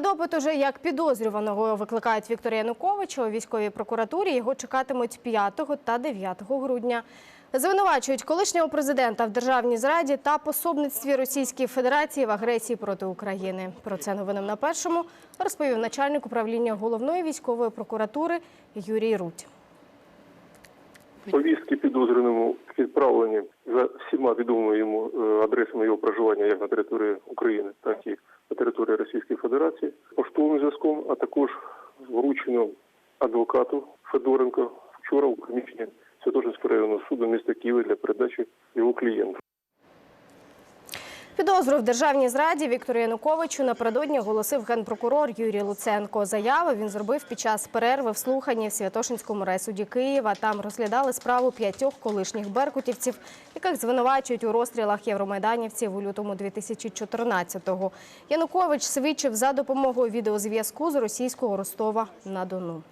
Допит уже як підозрюваного викликають Віктора Януковича у військовій прокуратурі. Його чекатимуть 5 та 9 грудня. Звинувачують колишнього президента в державній зраді та пособництві Російської Федерації в агресії проти України. Про це новинам на першому розповів начальник управління головної військової прокуратури Юрій Рудь. Повістки підозрюваному відправлені за всіма відомими йому е, адресами його проживання як на території України, так і території Російської Федерації, поштовим зв'язком, а також вручено адвокату Федоренко вчора у приміщенні Святошинського районного суду міста Києва для передачі його клієнту. Підозру в державній зраді Віктору Януковичу напередодні оголосив генпрокурор Юрій Луценко. Заяви він зробив під час перерви в слуханні в Святошинському райсуді Києва. Там розглядали справу п'ятьох колишніх беркутівців, яких звинувачують у розстрілах євромайданівців у лютому 2014-го. Янукович свідчив за допомогою відеозв'язку з російського Ростова на Дону.